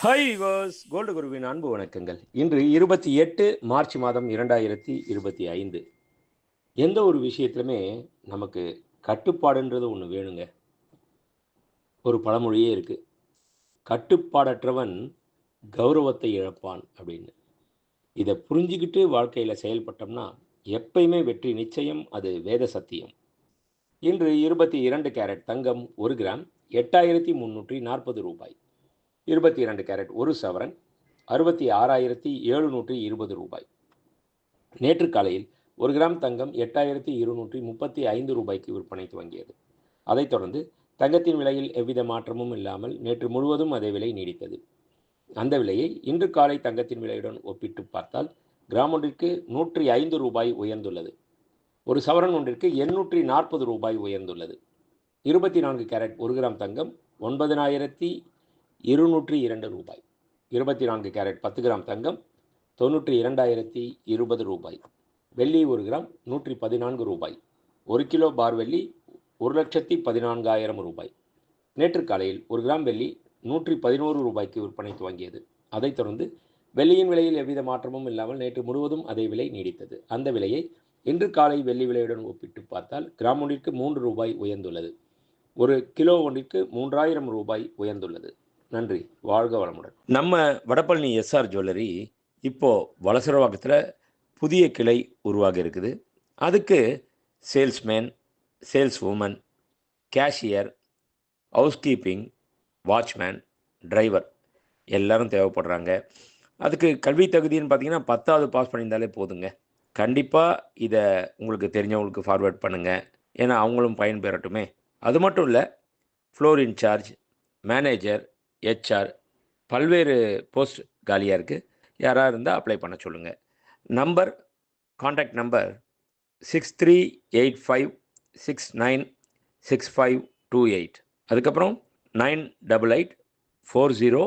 High was gold குருவின் அன்பு வணக்கங்கள். இன்று இருபத்தி எட்டு மார்ச் மாதம் இரண்டாயிரத்தி இருபத்தி ஐந்து. எந்த ஒரு விஷயத்துலையுமே நமக்கு கட்டுப்பாடுன்றது ஒன்று வேணுங்க. ஒரு பழமொழியே இருக்குது கட்டுப்பாடற்றவன் கௌரவத்தை இழப்பான் அப்படின்னு. இதை புரிஞ்சுக்கிட்டு வாழ்க்கையில் செயல்பட்டோம்னா எப்பயுமே வெற்றி நிச்சயம் அது வேத சத்தியம். இன்று இருபத்தி இரண்டு கேரட் தங்கம் ஒரு கிராம் எட்டாயிரத்தி முந்நூற்றி நாற்பது ரூபாய். இருபத்தி இரண்டு கேரட் ஒரு சவரன் அறுபத்தி ஆறாயிரத்தி எழுநூற்றி இருபது ரூபாய். நேற்று காலையில் ஒரு கிராம் தங்கம் எட்டாயிரத்தி இருநூற்றி முப்பத்தி ஐந்து ரூபாய்க்கு விற்பனை துவங்கியது. அதைத் தொடர்ந்து தங்கத்தின் விலையில் எவ்வித மாற்றமும் இல்லாமல் நேற்று முழுவதும் அதே விலை நீடித்தது. அந்த விலையை இன்று காலை தங்கத்தின் விலையுடன் ஒப்பிட்டு பார்த்தால் கிராம் ஒன்றிற்கு நூற்றி ஐந்து ரூபாய் உயர்ந்துள்ளது. ஒரு சவரன் ஒன்றிற்கு எண்ணூற்றி நாற்பது ரூபாய் உயர்ந்துள்ளது. இருபத்தி நான்கு கேரட் ஒரு கிராம் தங்கம் ஒன்பதினாயிரத்தி இருநூற்றி இரண்டு ரூபாய். இருபத்தி நான்கு கேரட் பத்து கிராம் தங்கம் தொண்ணூற்றி இரண்டாயிரத்தி இருபது ரூபாய். வெள்ளி ஒரு கிராம் நூற்றி பதினான்கு ரூபாய். ஒரு கிலோ பார் வெள்ளி ஒரு லட்சத்தி பதினான்காயிரம் ரூபாய். நேற்று காலையில் ஒரு கிராம் வெள்ளி நூற்றி பதினோரு ரூபாய்க்கு விற்பனை துவங்கியது. அதைத் தொடர்ந்து வெள்ளியின் விலையில் எவ்வித மாற்றமும் இல்லாமல் நேற்று முழுவதும் அதே விலை நீடித்தது. அந்த விலையை இன்று காலை வெள்ளி விலையுடன் ஒப்பிட்டு பார்த்தால் கிராம் ஒன்றிற்கு மூன்று ரூபாய் உயர்ந்துள்ளது. ஒரு கிலோ ஒன்றிற்கு மூன்றாயிரம் ரூபாய் உயர்ந்துள்ளது. நன்றி. வாழ்க வளமுடன். நம்ம வடபழனி எஸ்ஆர் ஜுவல்லரி இப்போது வளசரவாக்கத்தில் புதிய கிளை உருவாகி இருக்குது. அதுக்கு salesman sales woman cashier house keeping watchman driver எல்லாரும் தேவைப்படுறாங்க. அதுக்கு கல்வி தகுதின்னு பார்த்தீங்கன்னா பத்தாவது பாஸ் பண்ணியிருந்தாலே போதுங்க. கண்டிப்பாக இதை உங்களுக்கு தெரிஞ்சவங்களுக்கு ஃபார்வேர்ட் பண்ணுங்கள் ஏன்னா அவங்களும் பயன்பெறட்டுமே. அது மட்டும் இல்லை ஃப்ளோர் இன்சார்ஜ் மேனேஜர் ஹெச்ஆர் பல்வேறு போஸ்ட் காலியாக இருக்குது யாராக இருந்தால் அப்ளை பண்ண சொல்லுங்கள் number contact number six three eight five six nine six five two eight அதுக்கப்புறம் nine double eight four zero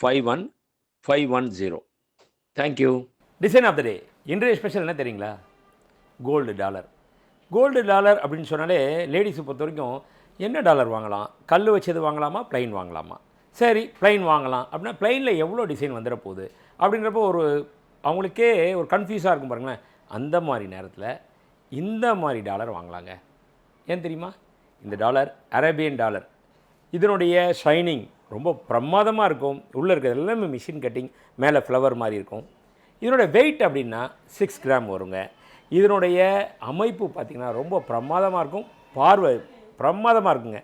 five one five one zero thank you design of the day இன்றைய special என்ன தெரியுங்களா? Gold dollar gold dollar அப்படின்னு சொன்னாலே லேடிஸை பொறுத்த வரைக்கும் என்ன dollar வாங்கலாம்? கல் வச்சது வாங்கலாமா? ப்ளைன் வாங்கலாமா? சரி ப்ளைன் வாங்கலாம். அப்படின்னா ப்ளைனில் எவ்வளோ டிசைன் வந்துட போகுது? அப்படின்றப்போ ஒரு அவங்களுக்கே ஒரு கன்ஃபியூஸாக இருக்கும் பாருங்களேன். அந்த மாதிரி நேரத்தில் இந்த மாதிரி டாலர் வாங்கலாங்க. ஏன் தெரியுமா? இந்த டாலர் அரேபியன் டாலர் இதனுடைய ஷைனிங் ரொம்ப பிரமாதமாக இருக்கும். உள்ளே இருக்கிறது எல்லாமே மிஷின் கட்டிங் மேலே ஃப்ளவர் மாதிரி இருக்கும். இதனுடைய வெயிட் அப்படின்னா சிக்ஸ் கிராம் வருங்க. இதனுடைய அமைப்பு பார்த்திங்கன்னா ரொம்ப பிரமாதமாக இருக்கும். பார்வை பிரமாதமாக இருக்குங்க.